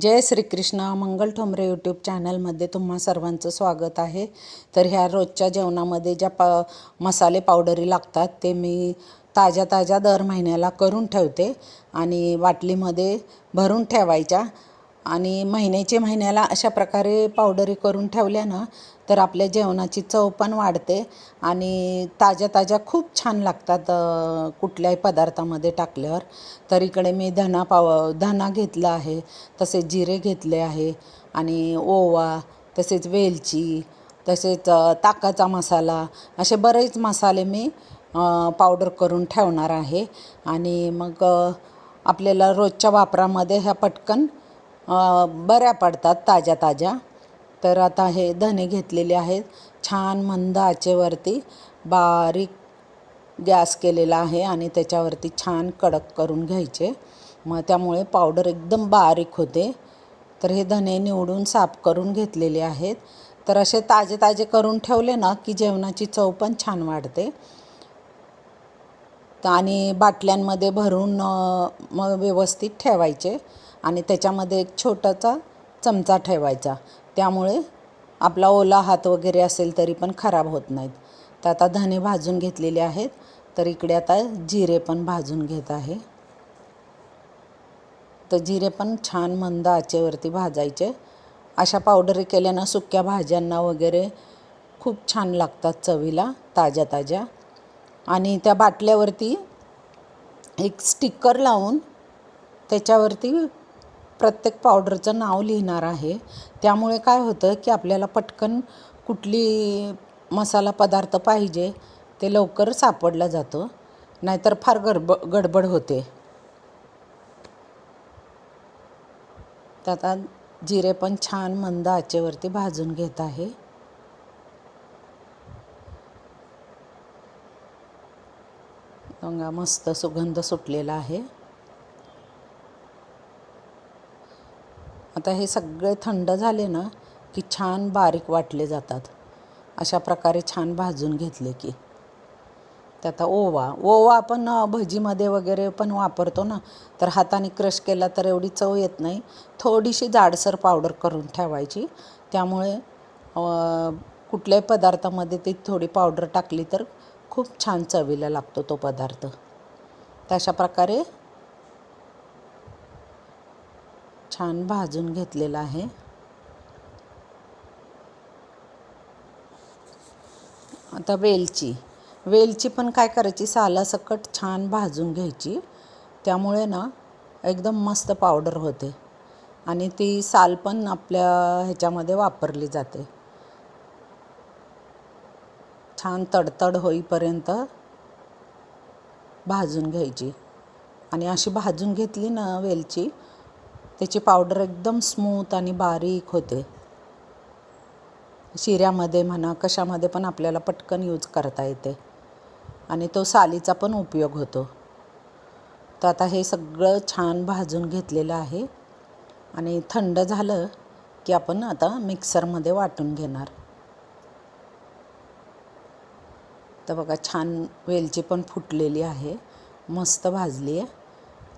जय Shrikrishna Mangal Thombare YouTube चॅनलमध्ये तुम्हा सर्वांचं स्वागत आहे. तर ह्या रोजच्या जेवणामध्ये ज्या प मसाले पावडरी लागतात ते मी ताज्या ताज्या दर महिन्याला करून ठेवते आणि बाटलीमध्ये भरून ठेवायच्या. आणि महिन्याचे महिन्याला अशा प्रकारे पावडरी करून ठेवल्या ना तर आपल्या जेवणाची चव पण वाढते आणि ताज्या ताज्या खूप छान लागतात कुठल्याही पदार्थामध्ये टाकल्यावर. तर इकडे मी धना पाव धना घेतला आहे तसेच जिरे घेतले आहे आणि ओवा तसेच वेलची तसेच ताकाचा मसाला असे बरेच मसाले मी पावडर करून ठेवणार आहे. आणि मग आपल्याला रोजच्या वापरामध्ये ह्या पटकन बऱ्या पडतात ताज्या ताज्या. तर आता हे धने घेतलेले आहेत. छान मंद आचेवरती बारीक गॅस केलेला आहे आणि त्याच्यावरती छान कडक करून घ्यायचे. मग त्यामुळे पावडर एकदम बारीक होते. तर हे धने निवडून साफ करून घेतलेले आहेत. तर असे ताजे ताजे करून ठेवले ना की जेवणाची चव पण छान वाढते. आणि बाटल्यांमध्ये भरून मग व्यवस्थित ठेवायचे. आणि त्याच्यामध्ये एक छोटासा चमचा ठेवायचा. त्यामुळे आपला ओला हात वगैरे असेल तरी पण खराब होत नाहीत. तर आता धने भाजून घेतलेले आहेत. तर इकडे आता जिरे पण भाजून घेत आहे. तर जिरे पण छान मंद आचेवरती भाजायचे. अशा पावडरी केल्यानं सुक्या भाज्यांना वगैरे खूप छान लागतात चवीला ताज्या ताज्या. आणि त्या बाटल्यावरती एक स्टिकर लावून त्याच्यावरती प्रत्येक पावडरचं नाव लिहिणार आहे. त्यामुळे काय होतं की आपल्याला पटकन कुठली मसाला पदार्थ पाहिजे ते लवकर सापडला जातो. नाहीतर फार गडब गडबड होते. त्यात आता जिरे पण छान मंद आचेवरती भाजून घेत आहे. मस्त सुगंध सुटलेला आहे. आता हे सगळे थंड झाले ना की छान बारीक वाटले जातात. अशा प्रकारे छान भाजून घेतले की. त्यात आता ओवा ओवा आपण भजीमध्ये वगैरे पण वापरतो ना तर हाताने क्रश केला तर एवढी चव येत नाही. थोडीशी जाडसर पावडर करून ठेवायची. त्यामुळे कुठल्याही पदार्थामध्ये ती थोडी पावडर टाकली तर खूप छान चवीला लागतो तो पदार्थ. तशा प्रकारे छान भाजून घेतलेला आहे. आता वेलची. वेलची पण काय करायची? सालासकट छान भाजून घ्यायची. त्यामुळे ना एकदम मस्त पावडर होते. आणि ती साल पण आपल्या ह्याच्यामध्ये वापरली जाते. छान तडतड होईपर्यंत भाजून घ्यायची. आणि अशी भाजून घेतली ना वेलची त्याची पावडर एकदम स्मूथ आणि बारीक होते. शिऱ्यामध्ये म्हणा कशामध्ये पण आपल्याला पटकन यूज करता येते. आणि तो सालीचा पण उपयोग होतो. तर आता हे सगळं छान भाजून घेतलेलं आहे. आणि थंड झालं की आपण आता मिक्सरमध्ये वाटून घेणार. तर बघा छान वेलची पण फुटलेली आहे. मस्त भाजली आहे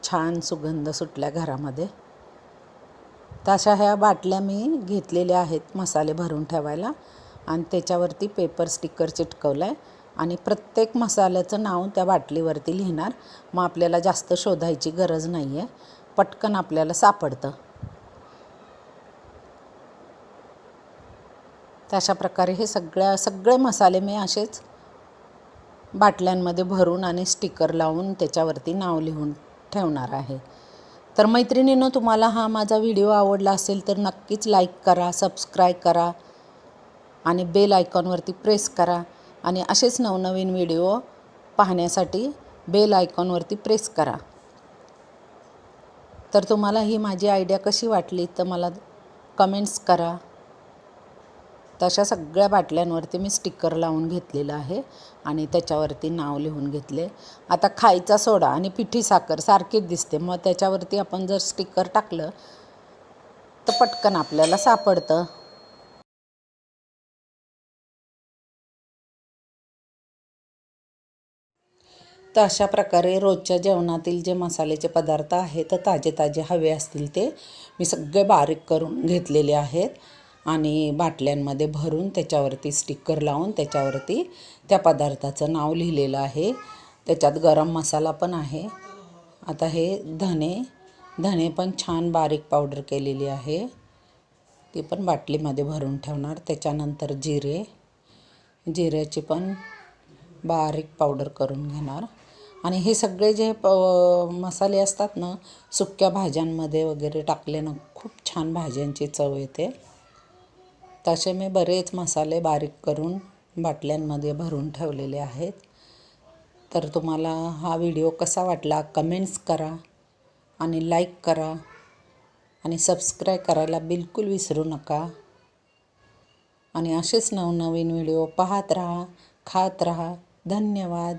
छान सुगंध सुटल्या घरामध्ये. तर अशा ह्या बाटल्या मी घेतलेल्या आहेत मसाले भरून ठेवायला. आणि त्याच्यावरती पेपर स्टिकर चिटकवलं आहे आणि प्रत्येक मसाल्याचं नाव त्या बाटलीवरती लिहिणार. मग आपल्याला जास्त शोधायची गरज नाही आहे पटकन आपल्याला सापडतं. तशा प्रकारे हे सगळ्या सगळे मसाले मी असेच बाटल्यांमध्ये भरून आणि स्टिकर लावून त्याच्यावरती नाव लिहून ठेवणार आहे. तर मैत्रिणीनं तुम्हाला हा माझा व्हिडिओ आवडला असेल तर नक्कीच लाईक करा सबस्क्राईब करा आणि बेल आयकॉनवरती प्रेस करा आणि असेच नवनवीन व्हिडिओ पाहण्यासाठी बेल आयकॉनवरती प्रेस करा. तर तुम्हाला ही माझी आयडिया कशी वाटली तर मला कमेंट्स करा. तशा सगळ्या बाटल्यांवरती मी स्टिकर लावून घेतलेलं आहे आणि त्याच्यावरती नाव लिहून घेतले. आता खायचा सोडा आणि पिठी साखर सारखीच दिसते. मग त्याच्यावरती आपण जर स्टिकर टाकलं तर पटकन आपल्याला सापडतं. तर अशा प्रकारे रोजच्या जेवणातील जे मसाल्याचे पदार्थ आहेत तर ताजे ताजे हवे असतील ते मी सगळे बारीक करून घेतलेले आहेत. आणि बाटल्यांमध्ये भरून त्याच्यावरती स्टिकर लावून त्याच्यावरती त्या पदार्थाचं नाव लिहिलेलं आहे. त्याच्यात गरम मसाला पण आहे. आता हे धने धने पण छान बारीक पावडर केलेली आहे. ती पण बाटलीमध्ये भरून ठेवणार. त्याच्यानंतर जिरे जिऱ्याची पण बारीक पावडर करून घेणार. आणि हे सगळे जे प मसाले असतात ना सुक्या भाज्यांमध्ये वगैरे टाकले ना खूप छान भाज्यांची चव येते. तसे मी बरेच मसाले बारीक करून बाटल्यांमध्ये भरून ठेवलेले आहेत. तर तुम्हाला हा व्हिडिओ कसा वाटला कमेंट्स करा आणि लाईक करा आणि सबस्क्राईब करायला बिलकुल विसरू नका. आणि असेच नवनवीन व्हिडिओ पाहत राहा खात राहा. धन्यवाद.